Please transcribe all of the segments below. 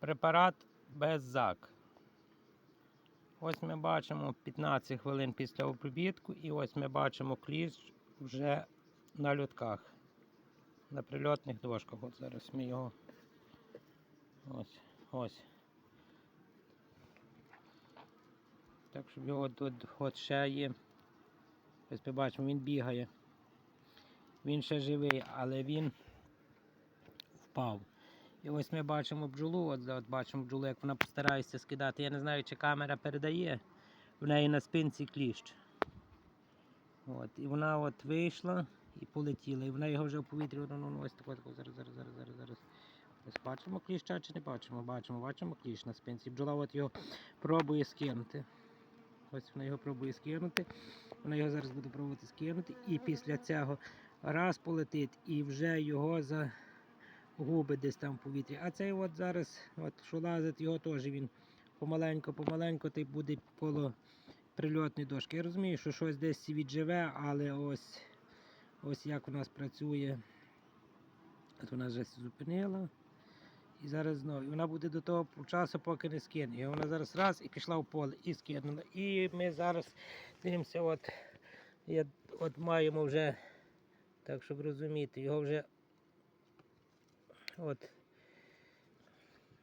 Препарат беззак. Ось ми бачимо 15 хвилин після обробітку, і ось ми бачимо кліщ вже на льотках, на прильотних дошках. От зараз ми його. Ось, ось. Так, щоб його тут от ще є. Ось ми бачимо, він бігає. Він ще живий, але він впав. І ось ми бачимо бджолу, от, от бачимо бджолу, як вона постарається скидати. Я не знаю, чи камера передає. В неї на спинці кліщ. От, і вона от вийшла і полетіла. І вона його вже в повітрі. Ну, ну, ось тако, тако, зараз, зараз, зараз, зараз. Ось бачимо кліща чи не бачимо? Бачимо, бачимо кліщ на спинці. Бджола от його пробує скинути. Ось вона його пробує скинути. Вона його зараз буде пробувати скинути. І після цього раз полетить і вже його за губи десь там в повітрі. А цей от зараз, от що лазить, його теж він та й буде коло прильотної дошки. Я розумію, що щось десь відживе, але ось, ось як у нас працює. От вона вже зупинила. І зараз знову. І вона буде до того часу, поки не скине. І вона зараз раз і пішла в поле і скинула. І ми зараз дивимося, от, я, от маємо вже, так щоб розуміти, його вже от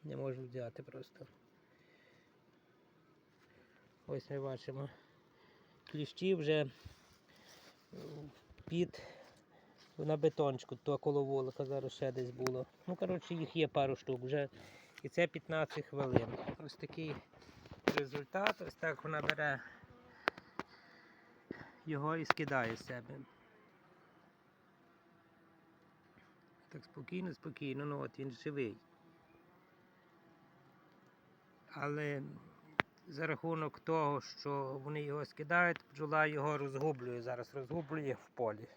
не можу взяти просто. Ось ми бачимо. Кліщі вже під на бетончику, то коло волока зараз ще десь було. Ну, коротше, їх є пару штук вже. І це 15 хвилин. Ось такий результат. Ось так вона бере його і скидає з себе. Так спокійно, спокійно, ну от він живий. Але за рахунок того, що вони його скидають, бджола його розгублює зараз, розгублює в полі.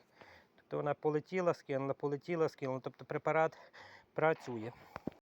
Тобто вона полетіла, скинула, полетіла, скинула. Тобто препарат працює.